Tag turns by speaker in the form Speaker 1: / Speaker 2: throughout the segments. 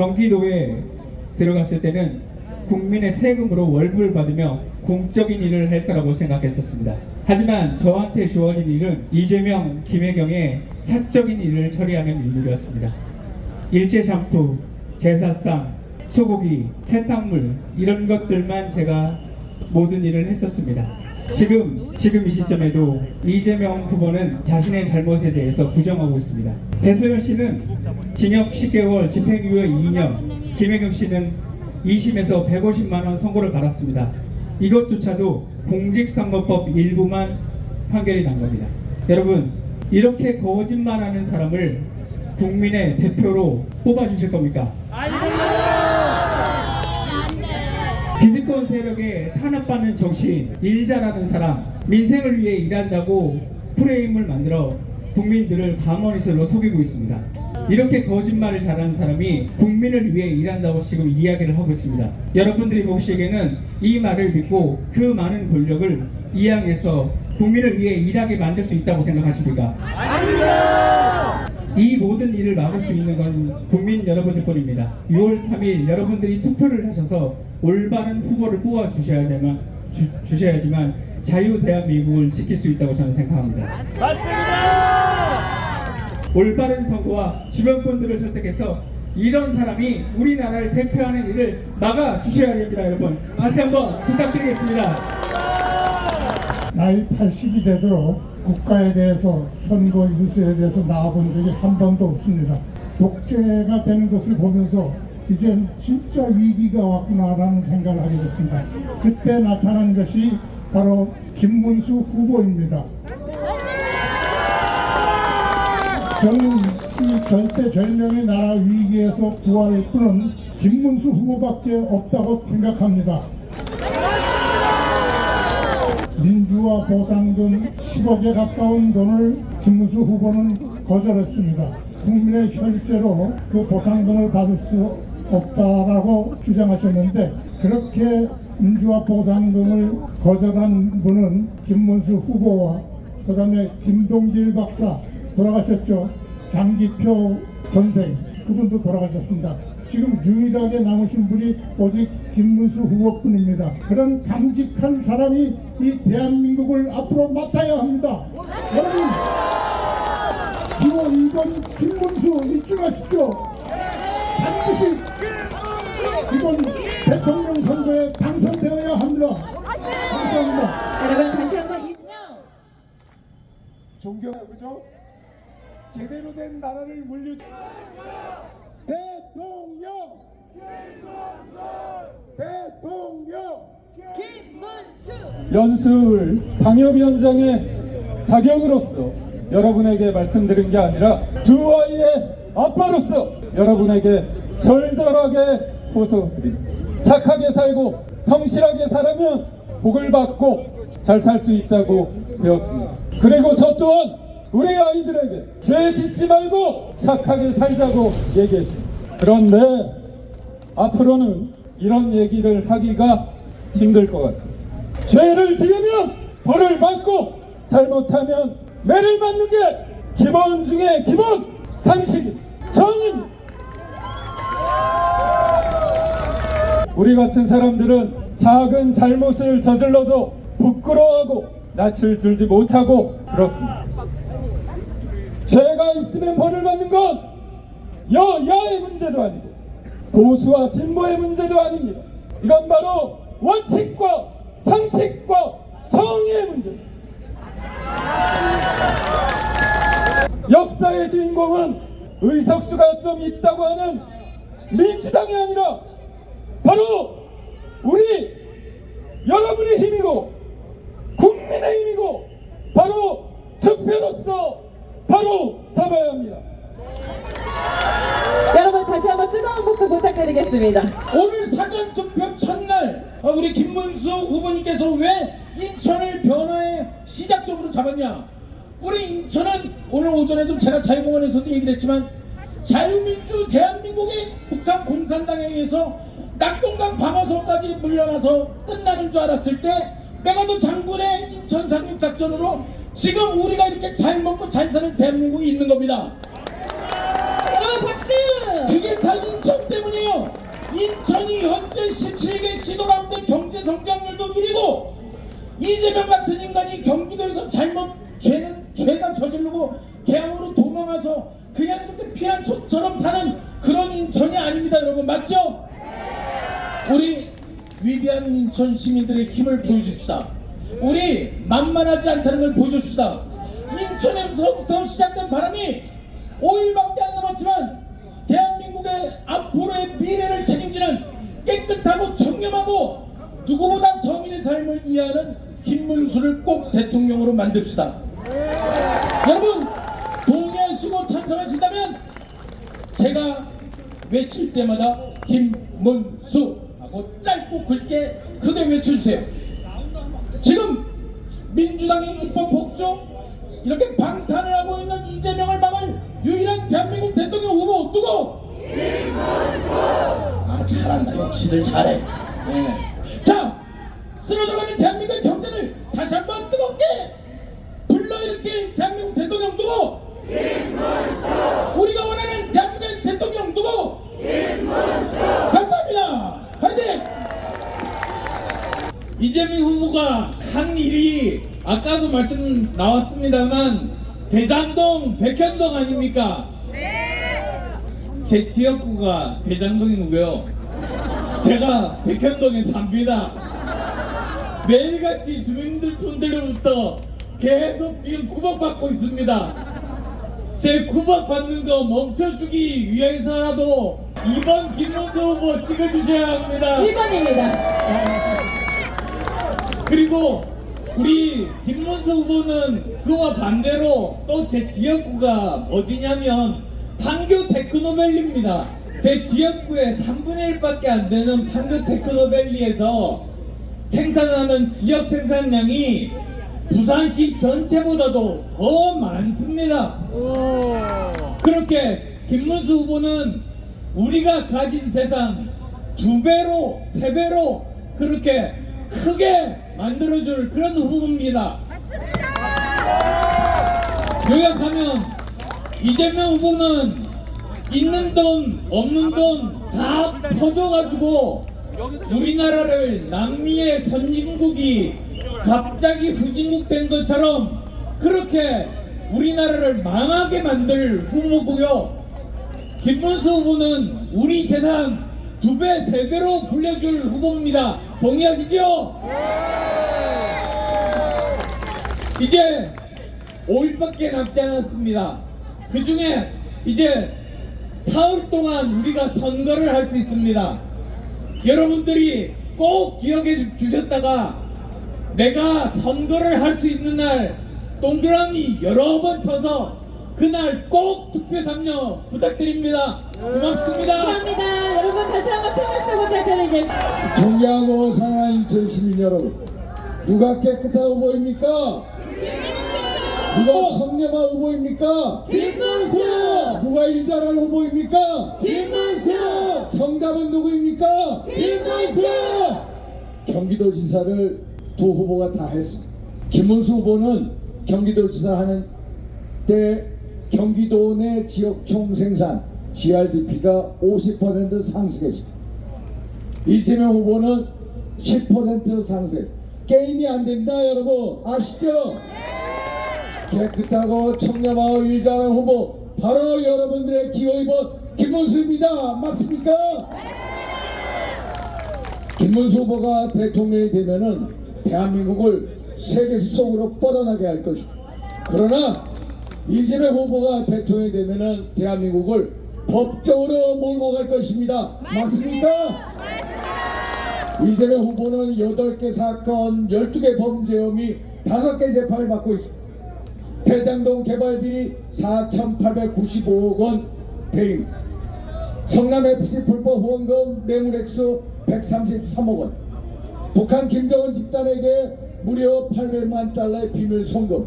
Speaker 1: 경기도에 들어갔을 때는 국민의 세금으로 월급을 받으며 공적인 일을 할 거라고 생각했었습니다. 하지만 저한테 주어진 일은 이재명, 김혜경의 사적인 일을 처리하는 일들이었습니다. 일제장부, 제사상, 소고기, 세탁물 이런 것들만 제가 모든 일을 했었습니다. 지금 지금 이 시점에도 이재명 후보는 자신의 잘못에 대해서 부정하고 있습니다. 배소연 씨는 징역 10개월, 집행유예 2년, 김혜경 씨는 2심에서 150만 원 선고를 받았습니다. 이것조차도 공직선거법 일부만 판결이 난 겁니다. 여러분 이렇게 거짓말하는 사람을 국민의 대표로 뽑아주실 겁니까? 기득 권 세력에 탄압받는 정치인, 일 잘하는 사람, 민생을 위해 일한다고 프레임을 만들어 국민들을 가머니설로 속이고 있습니다. 이렇게 거짓말을 잘하는 사람이 국민을 위해 일한다고 지금 이야기를 하고 있습니다. 여러분들이 보시기에는 이 말을 믿고 그 많은 권력을 이양해서 국민을 위해 일하게 만들 수 있다고 생각하십니까? 이 모든 일을 막을 수 있는 건 국민 여러분들 뿐입니다. 6월 3일 여러분들이 투표를 하셔서 올바른 후보를 뽑아 주셔야 되만 주, 주셔야지만 자유 대한민국을 지킬 수 있다고 저는 생각합니다. 올바른 선거와 주변 분들을 설득해서 이런 사람이 우리나라를 대표하는 일을 막아 주셔야 됩니다, 여러분. 다시 한번 부탁드리겠습니다.
Speaker 2: 나이 80이 되도록 국가에 대해서 선거 유세에 대해서 나와본 적이 한 번도 없습니다. 독재가 되는 것을 보면서 이젠 진짜 위기가 왔구나라는 생각을 하게 됐습니다. 그때 나타난 것이 바로 김문수 후보입니다. 저는 이 절대절명의 나라 위기에서 구할 분은 김문수 후보밖에 없다고 생각합니다. 민주화 보상금 10억에 가까운 돈을 김문수 후보는 거절했습니다. 국민의 혈세로 그 보상금을 받을 수 없다라고 주장하셨는데 그렇게 민주화 보상금을 거절한 분은 김문수 후보와 그 다음에 김동길 박사 돌아가셨죠. 장기표 선생 그분도 돌아가셨습니다. 지금 유일하게 남으신 분이 오직 김문수 후보뿐입니다. 그런 강직한 사람이 이 대한민국을 앞으로 맡아야 합니다. 여러분, 기호 2번 김문수 잊지 마십시오. 반드시 이번 대통령 선거에 당선되어야 합니다. 감사합니다.
Speaker 3: 여러분 다시 한번 이
Speaker 2: 존경 그죠? 제대로 된 나라를 물려 대통령 대통령
Speaker 3: 김문수
Speaker 4: 연수울 당협위원장의 자격으로서 여러분에게 말씀드린 게 아니라 두 아이의 아빠로서 여러분에게 절절하게 호소드립니다. 착하게 살고 성실하게 살면 복을 받고 잘 살 수 있다고 배웠습니다. 그리고 저 또한 우리 아이들에게 죄 짓지 말고 착하게 살자고 얘기했습니다. 그런데 앞으로는 이런 얘기를 하기가 힘들 것 같습니다. 죄를 지으면 벌을 받고 잘못하면 매를 맞는 게 기본 중에 기본 상식 정인 우리 같은 사람들은 작은 잘못을 저질러도 부끄러워하고 낯을 들지 못하고 그렇습니다. 죄가 있으면 벌을 받는 건 여야의 문제도 아니고 보수와 진보의 문제도 아닙니다. 이건 바로 원칙과 상식과 정의의 문제입니다. 역사의 주인공은 의석수가 좀 있다고 하는 민주당이 아니라 바로 우리 여러분의 힘이고 국민의 힘이고 바로 투표로서 바로 잡아야 합니다.
Speaker 3: 여러분 다시 한번 뜨거운 목표 부탁드리겠습니다.
Speaker 5: 오늘 사전 투표 첫날 어, 우리 김문수 후보님께서 왜 인천을 변화의 시작점으로 잡았냐? 우리 인천은 오늘 오전에도 제가 자유공원에서도 얘기를 했지만 자유민주 대한민국이 북한 공산당에 의해서 낙동강 방어선까지 물려나서 끝나는 줄 알았을 때 메가도 장군의 인천 상륙 작전으로 지금 우리가 이렇게 잘 먹고 잘 사는 대한민국이 있는 겁니다.
Speaker 3: 여러분 박수!
Speaker 5: 그게 다 인천 때문이에요. 인천이 현재 17개 시도 가운데 경제 성장률도 1위고 이재명 같은 인간이 경기도에서 잘못 죄는 죄가 저지르고 개항으로 도망와서 그냥 이렇게 피난처처럼 사는 그런 인천이 아닙니다 여러분. 맞죠? 우리 위대한 인천 시민들의 힘을 보여줍시다. 우리 만만하지 않다는 걸 보여줍시다. 인천에서부터 시작된 바람이 5일밖에 안 남았지만 대한민국의 앞으로의 미래를 책임지는 깨끗하고 청렴하고 누구보다 서민의 삶을 이해하는 김문수를 꼭 대통령으로 만듭시다. 여러분 동의하시고 찬성하신다면 제가 외칠 때마다 김문수 하고 짧고 굵게 크게 외쳐주세요. 지금 민주당의 입법 폭조 이렇게 방탄을 하고 있는 이재명을 막을 유일한 대한민국 대통령 후보 누구? 아 잘한다 역시들 잘해. 예. 자 쓰러져가는 대한민국의 경제를 다시 한 번 뜨겁게 불러일으킬 대한민국 대통령 누구? 우리가 원하는 대한민국의 대통령 누구? 감사합니다. 화이팅!
Speaker 6: 이재명 후보가 한 일이 아까도 말씀 나왔습니다만 대장동 백현동 아닙니까? 제 지역구가 대장동이고요. 제가 백현동에 삽니다. 매일같이 주민들 분들로부터 계속 지금 구박받고 있습니다. 제 구박받는 거 멈춰주기 위해서라도 이번 김문수 후보 찍어주셔야 합니다.
Speaker 3: 1번입니다.
Speaker 6: 그리고 우리 김문수 후보는 그와 반대로 또 제 지역구가 어디냐면 판교 테크노밸리입니다. 제 지역구의 3분의 1밖에 안 되는 판교 테크노밸리에서 생산하는 지역 생산량이 부산시 전체보다도 더 많습니다. 그렇게 김문수 후보는 우리가 가진 재산 두 배로 세 배로 그렇게 크게 만들어줄 그런 후보입니다. 요약하면 이재명 후보는 있는 돈 없는 돈 다 퍼줘가지고 우리나라를 남미의 선진국이 갑자기 후진국 된 것처럼 그렇게 우리나라를 망하게 만들 후보고요. 김문수 후보는 우리 재산 두 배, 세 배로 불려줄 후보입니다. 동의하시죠? 이제 5일밖에 남지 않았습니다. 그 중에 이제 사흘 동안 우리가 선거를 할 수 있습니다. 여러분들이 꼭 기억해 주셨다가 내가 선거를 할 수 있는 날 동그라미 여러 번 쳐서 그날 꼭 투표 참여 부탁드립니다. 고맙습니다.
Speaker 3: 감사합니다. 여러분 다시 한번 큰 박수 부탁드리겠습니다.
Speaker 7: 존경하고 사랑하는 인천 시민 여러분 누가 깨끗한 후보입니까? 누가 청렴한 후보입니까?
Speaker 3: 김문수!
Speaker 7: 누가 일자란 후보입니까?
Speaker 3: 김문수!
Speaker 7: 정답은 누구입니까?
Speaker 3: 김문수!
Speaker 7: 경기도지사를 두 후보가 다 했습니다. 김문수 후보는 경기도지사 하는 때 경기도 내 지역 총 생산 GRDP가 50% 상승했습니다. 이재명 후보는 10% 상승. 게임이 안 됩니다, 여러분. 아시죠? 깨끗하고 청렴하고 일자는 후보 바로 여러분들의 기호 2번 김문수입니다. 맞습니까? 김문수 후보가 대통령이 되면은 대한민국을 세계 수석으로 뻗어나게 할 것입니다. 그러나 이재명 후보가 대통령이 되면은 대한민국을 법적으로 몰고 갈 것입니다. 맞습니까? 이재명 후보는 8개 사건, 12개 범죄 혐의, 5개 재판을 받고 있습니다. 대장동 개발 비리 4,895억 원 배임. 성남FC 불법 후원금 매물액수 133억 원. 북한 김정은 집단에게 무려 800만 달러의 비밀 송금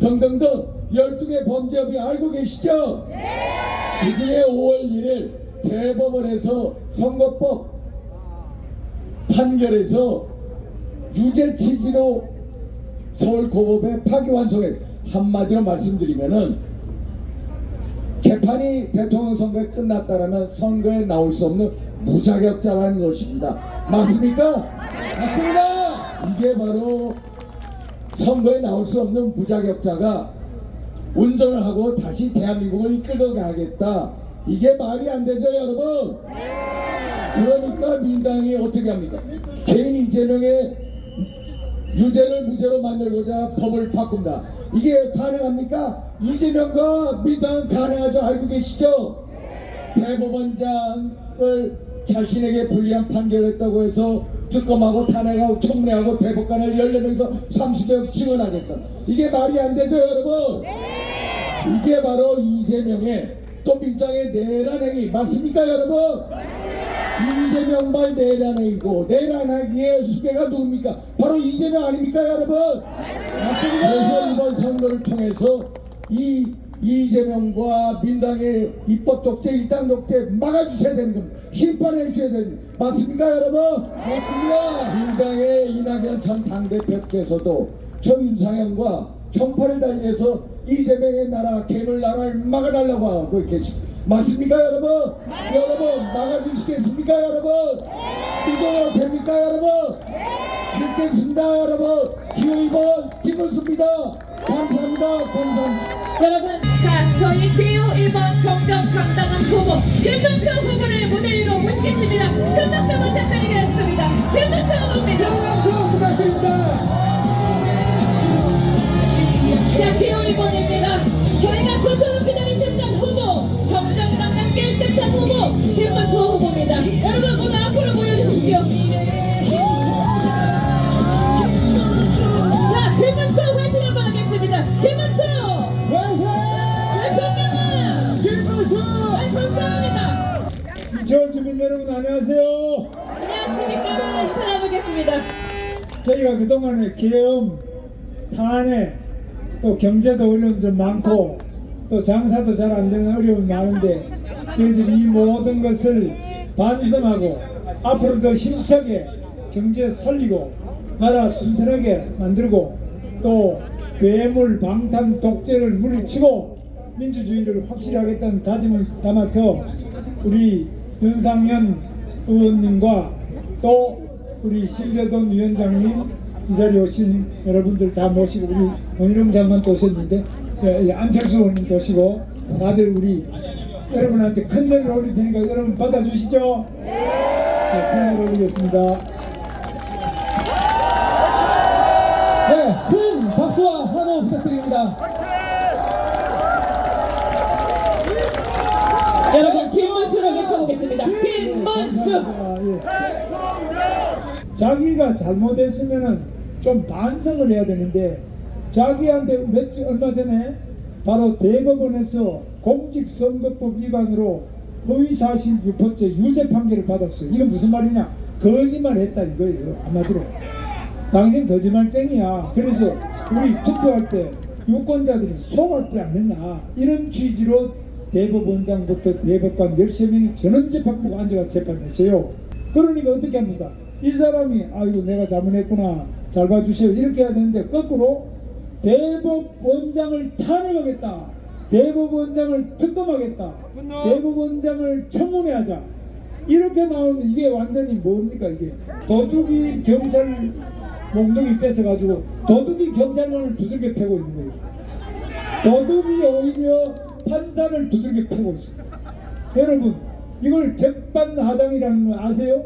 Speaker 7: 등등등 12개 범죄 혐의 알고 계시죠? 그 중에 5월 1일 대법원에서 선거법 판결에서 유죄 취지로 서울고법에 파기환송해 한마디로 말씀드리면은 재판이 대통령 선거에 끝났다라면 선거에 나올 수 없는 무자격자라는 것입니다. 맞습니까? 맞습니다. 이게 바로 선거에 나올 수 없는 무자격자가 운전을 하고 다시 대한민국을 이끌고 가겠다. 이게 말이 안 되죠, 여러분? 그러니까 민당이 어떻게 합니까? 개인 이재명의 유죄를 무죄로 만들고자 법을 바꾼다. 이게 가능합니까? 이재명과 민당은 가능하죠. 알고 계시죠? 대법원장을 자신에게 불리한 판결을 했다고 해서 특검하고 탄핵하고 총례하고 대법관을 14명에서 30명 증언하겠다. 이게 말이 안 되죠, 여러분? 이게 바로 이재명의 또 민당의 내란행위 맞습니까, 여러분? 이재명 말 내란행위고 내란행위의 수괴가 누굽니까? 바로 이재명 아닙니까, 여러분? 그래서 이번 선거를 통해서 이 이재명과 민당의 입법 독재, 일당 독재 막아주셔야 되는 겁니다. 심판해 주셔야 되는. 맞습니까, 여러분? 맞습니다. 민당의 이낙연 전 당대표께서도 정윤상현과 총파를 달리해서 이재명의 나라, 개물 나라를 막아달라고 하고 계십니다. 맞습니까, 여러분? 여러분, 막아주시겠습니까, 여러분? 믿어도 됩니까, 여러분? 믿겠습니다, 여러분. 기호 2번 김은수입니다. 감사합니다. 감사합니다.
Speaker 3: 여러분, 자, 저희 기호 1번 정정당당한 후보 김문수 후보를 무대 위로 모시겠습니다. 큰 박수 부탁드리겠습니다. 김문수 후보입니다.
Speaker 5: 박수 부탁드립니다.
Speaker 3: 자, 기호 1번입니다. 저희가 피담을 신던 후보 정정당당 깰듯한 후보 김문수
Speaker 8: 그동안에 계엄, 탄핵, 또 경제도 어려움 좀 많고 또 장사도 잘 안 되는 어려움이 많은데 저희들이 이 모든 것을 반성하고 앞으로도 힘차게 경제 살리고 나라 튼튼하게 만들고 또 괴물 방탄 독재를 물리치고 민주주의를 확실히 하겠다는 다짐을 담아서 우리 윤상현 의원님과 또 우리 심재돈 위원장님 이 자리에 오신 여러분들 다 모시고 우리 원희룡 장관 도 오셨는데 예, 예, 안철수 의원님도 오시고 다들 우리 여러분한테 큰 절을 올릴 테니까 여러분 받아주시죠. 네, 큰 절을 올리겠습니다.
Speaker 5: 네, 큰 박수와 환호 부탁드립니다.
Speaker 3: 여러분 김문수를 외쳐보겠습니다. 김문수!
Speaker 8: 아, 예. 자기가 잘못했으면은 좀 반성을 해야 되는데 자기한테 며칠 얼마 전에 바로 대법원에서 공직선거법 위반으로 허위사실 유포죄 유죄 판결을 받았어요. 이건 무슨 말이냐? 거짓말 했다 이거예요. 한마디로. 당신 거짓말쟁이야. 그래서 우리 투표할 때 유권자들이 속았지 않느냐 이런 취지로 대법원장부터 대법관 13명이 전원 재판 보고 앉아가 재판했어요. 그러니까 어떻게 합니까? 이 사람이 아이고 내가 잘못했구나 잘 봐주세요 이렇게 해야 되는데 거꾸로 대법원장을 탄핵하겠다. 대법원장을 특검하겠다. 대법원장을 청문회하자. 이렇게 나오는 이게 완전히 뭡니까 이게? 도둑이 경찰 몽둥이 뺏어가지고 도둑이 경찰관을 두들겨 패고 있는 거예요. 도둑이 오히려 판사를 두들겨 패고 있습니다 여러분 이걸 재판하장이라는 거 아세요?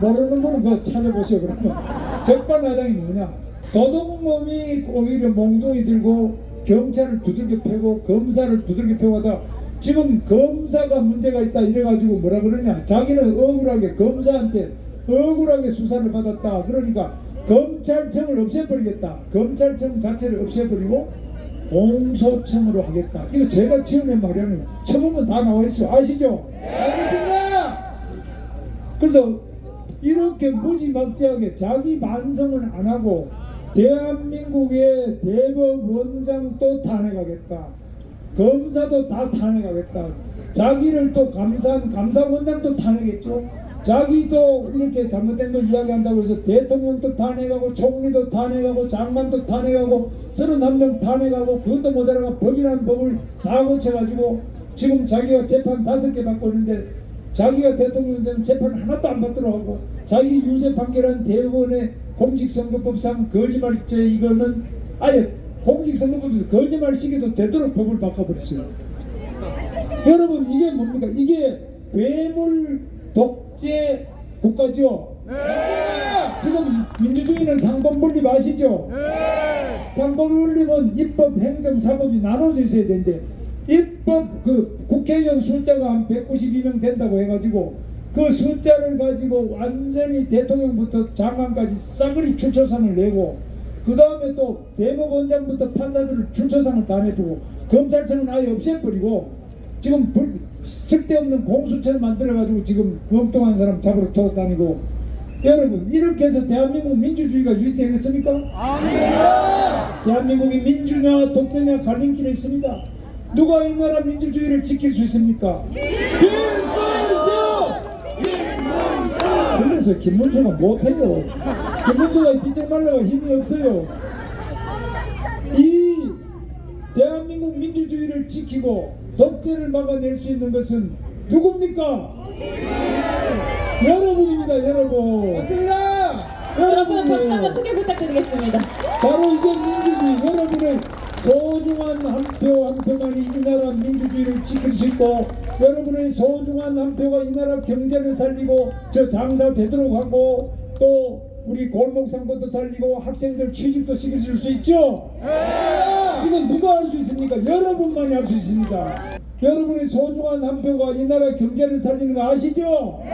Speaker 8: 모르는 분은 그거 찾아보시오 그러면. 재판하장이 뭐냐? 도둑놈이 오히려 몽둥이 들고 경찰을 두들겨 패고 검사를 두들겨 패고 하다. 지금 검사가 문제가 있다 이래가지고 뭐라 그러냐? 자기는 억울하게 검사한테 억울하게 수사를 받았다. 그러니까 검찰청을 없애버리겠다. 검찰청 자체를 없애버리고 공소청으로 하겠다. 이거 제가 지어낸 말이에요. 쳐보면 다 나와 있어요. 아시죠? 알겠습니다! 그래서 이렇게 무지막지하게 자기 반성을 안 하고 대한민국의 대법원장도 탄핵하겠다. 검사도 다 탄핵하겠다. 자기를 또 감사한 감사원장도 탄핵했죠. 자기도 이렇게 잘못된 거 이야기한다고 해서 대통령도 탄핵하고 총리도 탄핵하고 장관도 탄핵하고 31명 탄핵하고 그것도 모자라가 법이라는 법을 다 고쳐가지고 지금 자기가 재판 다섯 개 받고 있는데 자기가 대통령 되면 재판 하나도 안 받도록 하고 자기 유죄 판결한 대법원의 공직선거법상 거짓말죄 이거는 아예 공직선거법에서 거짓말 시기도 되도록 법을 바꿔버렸어요. 여러분 이게 뭡니까? 이게 괴물 독재 국가죠. 지금 민주주의는 상권 분립 아시죠? 상권 분립은 입법, 행정, 사법이 나눠져 있어야 되는데 입법 그 국회의원 숫자가 한 192명 된다고 해가지고 그 숫자를 가지고 완전히 대통령부터 장관까지 싸그리 출처상을 내고 그 다음에 또 대법원장부터 판사들을 출처상을 다 내두고 검찰청은 아예 없애버리고 지금 불, 쓸데없는 공수처를 만들어가지고 지금 엉뚱한 사람 잡으러 돌아다니고 여러분 이렇게 해서 대한민국 민주주의가 유지되겠습니까? 대한민국이 민주냐 독재냐 갈림길에 있습니다. 누가 이 나라 민주주의를 지킬 수 있습니까? 그래서 김문수가 못해요. 김문수가 빚쟁 말라가 힘이 없어요. 이 대한민국 민주주의를 지키고 독재를 막아낼 수 있는 것은 누굽니까? 여러분입니다, 여러분. 맞습니다.
Speaker 3: 여러분 박수 한번 크게 부탁드리겠습니다.
Speaker 8: 바로 이제 민주주의 여러분의 소중한 한 표 한 표만이 이 나라 민주주의를 지킬 수 있고 여러분의 소중한 한 표가 이 나라 경제를 살리고 저 장사 되도록 하고 또 우리 골목 상권도 살리고 학생들 취직도 시켜줄 수 있죠? 이건 누가 할 수 있습니까? 여러분만이 할 수 있습니다. 여러분의 소중한 한 표가 이 나라 경제를 살리는 거 아시죠? 이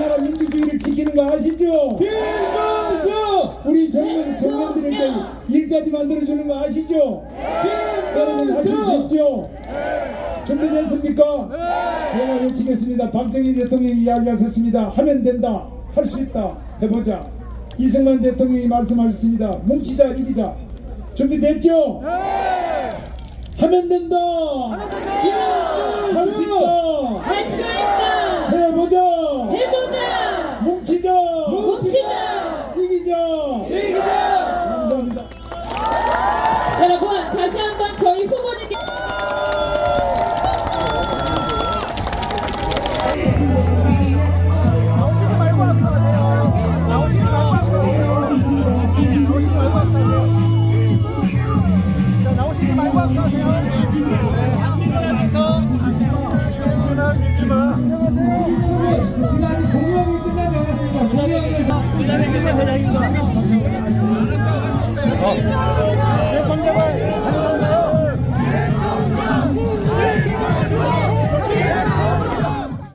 Speaker 8: 나라 민주주의를 지키는 거 아시죠? 우리 젊은 청년들에게 일자리 만들어주는 거 아시죠? 여러분 하실 수 있죠? 준비됐습니까? 제가 외치겠습니다. 박정희 대통령이 이야기하셨습니다. 하면 된다. 할 수 있다. 해보자. 이승만 대통령이 말씀하셨습니다. 뭉치자 이기자. 준비됐죠? 하면 된다. 할 수 있다.
Speaker 3: 할 수 있다.